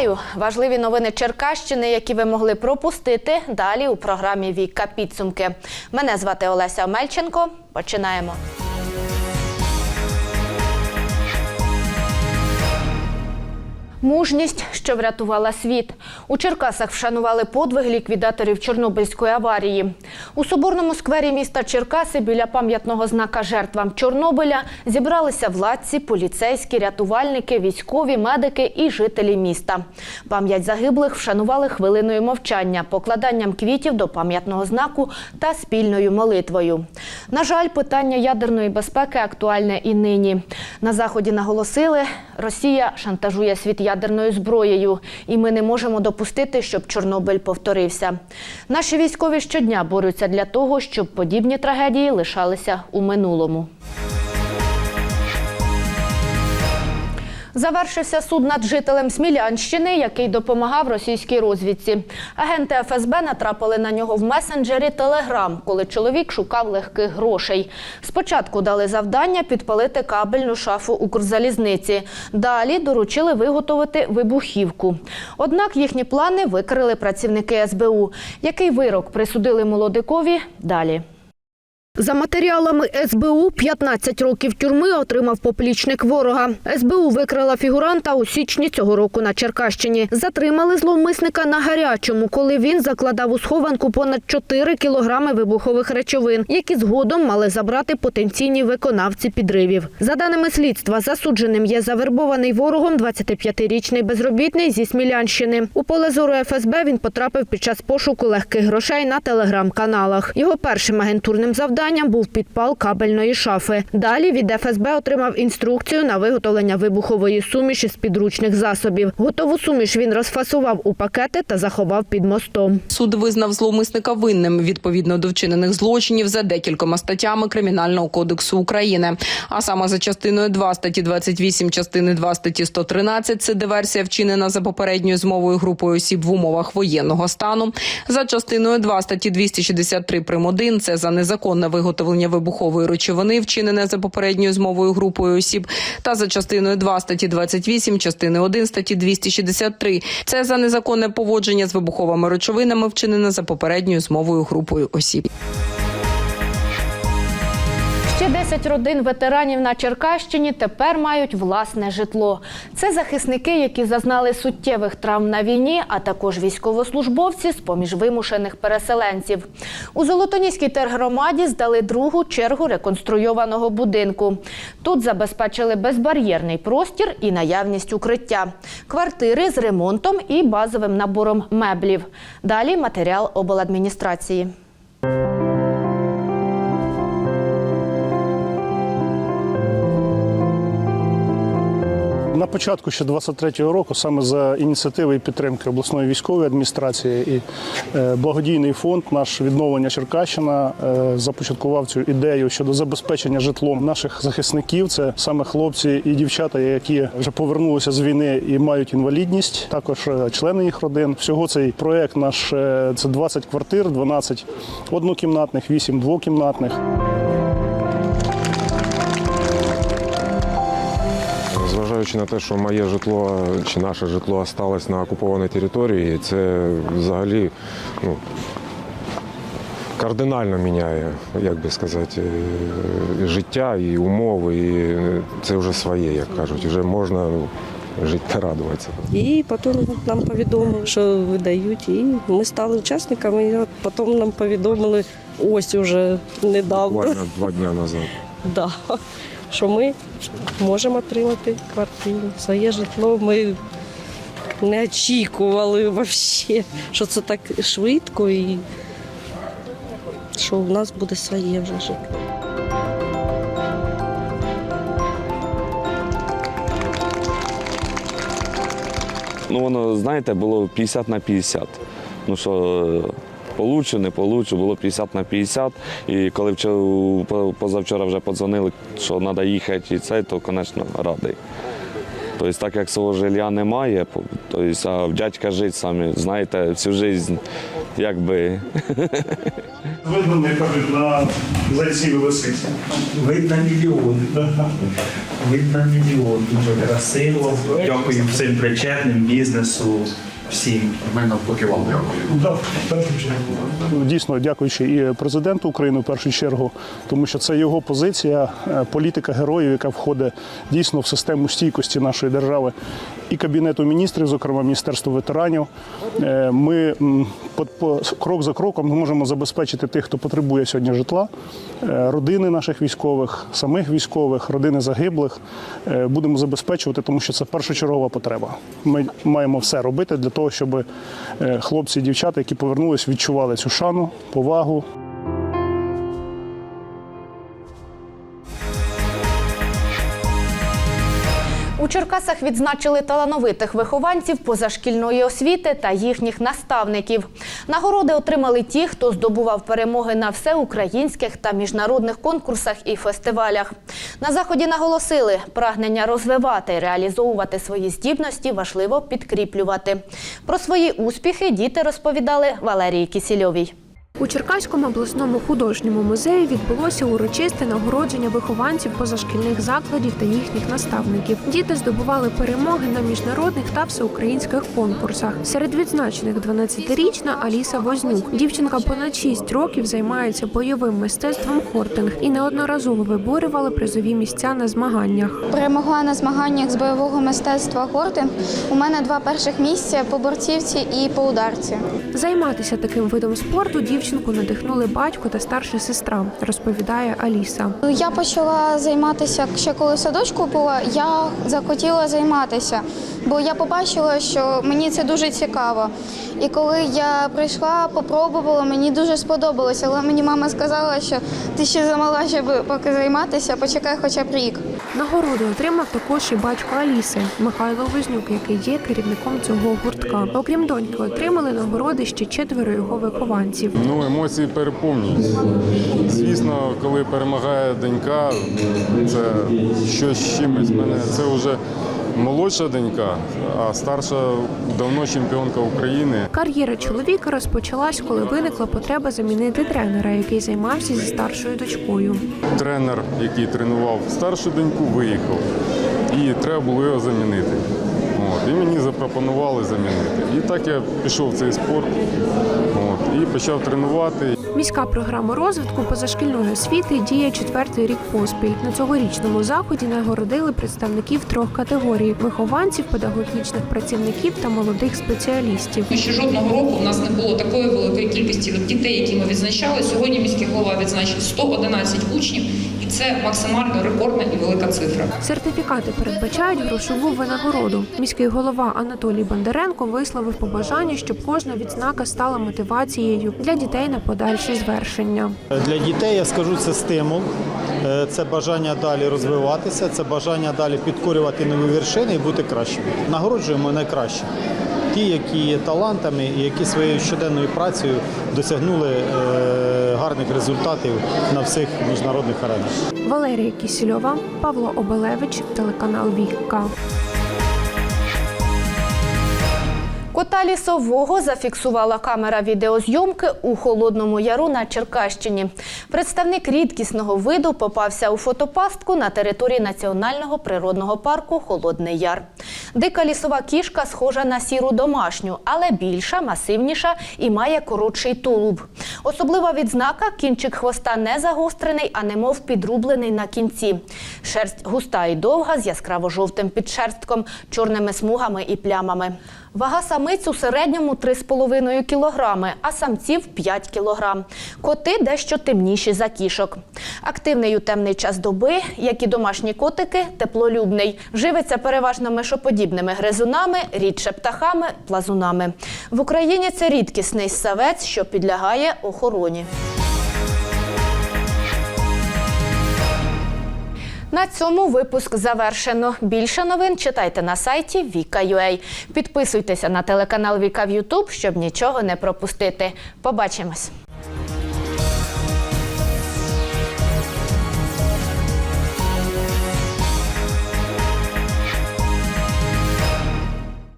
Вітаю! Важливі новини Черкащини, які ви могли пропустити. Далі у програмі Віка підсумки. Мене звати Олеся Омельченко. Починаємо. Мужність, що врятувала світ. У Черкасах вшанували подвиг ліквідаторів Чорнобильської аварії. У Соборному сквері міста Черкаси біля пам'ятного знака жертвам Чорнобиля зібралися владці, поліцейські, рятувальники, військові, медики і жителі міста. Пам'ять загиблих вшанували хвилиною мовчання, покладанням квітів до пам'ятного знаку та спільною молитвою. На жаль, питання ядерної безпеки актуальне і нині. На заході наголосили, Росія шантажує світ ядерною зброєю, і ми не можемо допустити, щоб Чорнобиль повторився. Наші військові щодня борються для того, щоб подібні трагедії лишалися у минулому. Завершився суд над жителем Смілянщини, який допомагав російській розвідці. Агенти ФСБ натрапили на нього в месенджері Телеграм, коли чоловік шукав легких грошей. Спочатку дали завдання підпалити кабельну шафу Укрзалізниці. Далі доручили виготовити вибухівку. Однак їхні плани викрили працівники СБУ. Який вирок присудили молодикові? Далі. За матеріалами СБУ 15 років тюрми отримав поплічник ворога. СБУ викрила фігуранта у січні цього року на Черкащині. Затримали зловмисника на гарячому, коли він закладав у схованку понад 4 кілограми вибухових речовин, які згодом мали забрати потенційні виконавці підривів. За даними слідства, засудженим є завербований ворогом 25-річний безробітний зі Смілянщини. У поле зору ФСБ він потрапив під час пошуку легких грошей на телеграм-каналах. Його першим агентурним завданням був підпал кабельної шафи. Далі від ФСБ отримав інструкцію на виготовлення вибухової суміші з підручних засобів. Готову суміш він розфасував у пакети та заховав під мостом. Суд визнав зловмисника винним відповідно до вчинених злочинів за декількома статтями Кримінального кодексу України. А саме за частиною 2 статті 28, частини 2 статті 113 – це диверсія вчинена за попередньою змовою групою осіб в умовах воєнного стану. За частиною 2 статті 263 прим. 1 – це за незаконне виготовлення вибухової речовини, вчинене за попередньою змовою групою осіб. Та за частиною 2 статті 28, частини 1 статті 263 – це за незаконне поводження з вибуховими речовинами, вчинене за попередньою змовою групою осіб. Ще 10 родин ветеранів на Черкащині тепер мають власне житло. Це захисники, які зазнали суттєвих травм на війні, а також військовослужбовці з поміж вимушених переселенців. У Золотоніській тергромаді здали другу чергу реконструйованого будинку. Тут забезпечили безбар'єрний простір і наявність укриття, квартири з ремонтом і базовим набором меблів. Далі матеріал обладміністрації. На початку ще 23-го року, саме за ініціативи і підтримки обласної військової адміністрації і е, благодійний фонд наш відновлення Черкащина е, започаткував цю ідею щодо забезпечення житлом наших захисників. Це саме хлопці і дівчата, які вже повернулися з війни і мають інвалідність. Також е, члени їх родин. Всього цей проект наш це 20 квартир, 12 однокімнатних, 8 двокімнатних. Зважаючи на те, що моє житло чи наше житло осталось на окупованій території, це взагалі ну, кардинально міняє, як би сказати, життя і умови. І це вже своє, як кажуть. Вже можна ну, жити та радуватися. І потім нам повідомили, що видають, і ми стали учасниками. І потім нам повідомили ось уже недавно, Буквально два дні назад. да, що ми можемо отримати квартиру, своє житло. Ми не очікували взагалі, що це так швидко і що в нас буде своє вже житло. Ну, воно, знаєте, було 50 на 50. Ну що, получу, не получу, було 50 на 50. І коли позавчора вже подзвонили, що треба їхати і це, то, звісно, радий. Тобто, так як свого жилья немає, тобто, а в дядька жить самі, знаєте, всю життя, якби. Видно, як кажуть, на зайціві висить. Видно мільйони. Видно мільйон, дуже красиво. Дякую всім причетним, бізнесу, Ми навпаки вам дякуємо. Дійсно, дякуючи і президенту України в першу чергу, тому що це його позиція, е, політика героїв, яка входить дійсно в систему стійкості нашої держави, і кабінету міністрів, зокрема міністерство ветеранів. Е, Ми крок за кроком можемо забезпечити тих, хто потребує сьогодні житла, е, родини наших військових, самих військових, родини загиблих. Е, Будемо забезпечувати, тому що це першочергова потреба. Ми маємо все робити для того, щоб хлопці і дівчата, які повернулись, відчували цю шану, повагу. У Черкасах відзначили талановитих вихованців позашкільної освіти та їхніх наставників. Нагороди отримали ті, хто здобував перемоги на всеукраїнських та міжнародних конкурсах і фестивалях. На заході наголосили, прагнення розвивати реалізовувати свої здібності важливо підкріплювати. Про свої успіхи діти розповідали Валерії Кісільовій. У Черкаському обласному художньому музеї відбулося урочисте нагородження вихованців позашкільних закладів та їхніх наставників. Діти здобували перемоги на міжнародних та всеукраїнських конкурсах. Серед відзначених 12-річна Аліса Вознюк. Дівчинка понад 6 років займається бойовим мистецтвом хортинг і неодноразово виборювала призові місця на змаганнях. Перемогла на змаганнях з бойового мистецтва Гортинг. У мене два перших місця по борцівці і по ударці. Займатися таким видом спорту дівчинку надихнули батько та старша сестра, розповідає Аліса. Я почала займатися ще коли садочку була. Я захотіла займатися, бо я побачила, що мені це дуже цікаво. І коли я прийшла, попробувала, мені дуже сподобалося. Але мені мама сказала, що ти ще замала, щоб поки займатися, почекай хоча б рік. Нагороду отримав також і батько Аліси Михайло Вознюк, який є керівником цього гуртка. Окрім доньки, отримали нагороди ще четверо його вихованців. Ну, емоції переповнюють. Звісно, коли перемагає донька, це щось чимось. Мене це вже молодша донька, а старша давно чемпіонка України. Кар'єра чоловіка розпочалась, коли виникла потреба замінити тренера, який займався зі старшою дочкою. Тренер, який тренував старшу доньку, виїхав. І треба було його замінити. От, і мені запропонували замінити. І так я пішов в цей спорт от, і почав тренувати. Міська програма розвитку позашкільної освіти діє четвертий рік поспіль. На цьогорічному заході нагородили представників трьох категорій: вихованців, педагогічних працівників та молодих спеціалістів. Ще жодного року у нас не було такої великої кількості дітей, які ми відзначали. Сьогодні міський голова відзначив 111 учнів, і це максимально рекордна і велика цифра. Сертифікати передбачають грошову винагороду. Міський голова Анатолій Бондаренко висловив побажання, щоб кожна відзнака стала мотивацією для дітей на подальші звершення. Для дітей я скажу це стимул, е, це бажання далі розвиватися, це бажання далі підкорювати нові вершини і бути кращими. Нагороджуємо найкраще. Ті, які є талантами і які своєю щоденною працею досягнули е, гарних результатів на всіх міжнародних аренах. Валерія Кісільова, Павло Обелевич, телеканал Віка. Кота лісового зафіксувала камера відеозйомки у Холодному Яру на Черкащині. Представник рідкісного виду попався у фотопастку на території національного природного парку Холодний Яр. Дика лісова кішка схожа на сіру домашню, але більша, масивніша і має коротший тулуб. Особлива відзнака кінчик хвоста не загострений, а немов підрублений на кінці. Шерсть густа і довга з яскраво-жовтим підшерстком, чорними смугами і плямами. Вага самиць у середньому 3,5 кілограми, а самців 5 кілограм. Коти дещо темніші за кішок. Активний у темний час доби, як і домашні котики, теплолюбний. Живиться переважно мишоподібними гризунами, рідше птахами, плазунами. В Україні це рідкісний ссавець, що підлягає охороні. На цьому випуск завершено. Більше новин читайте на сайті Віка.ua. Підписуйтеся на телеканал Віка в Ютуб, щоб нічого не пропустити. Побачимось.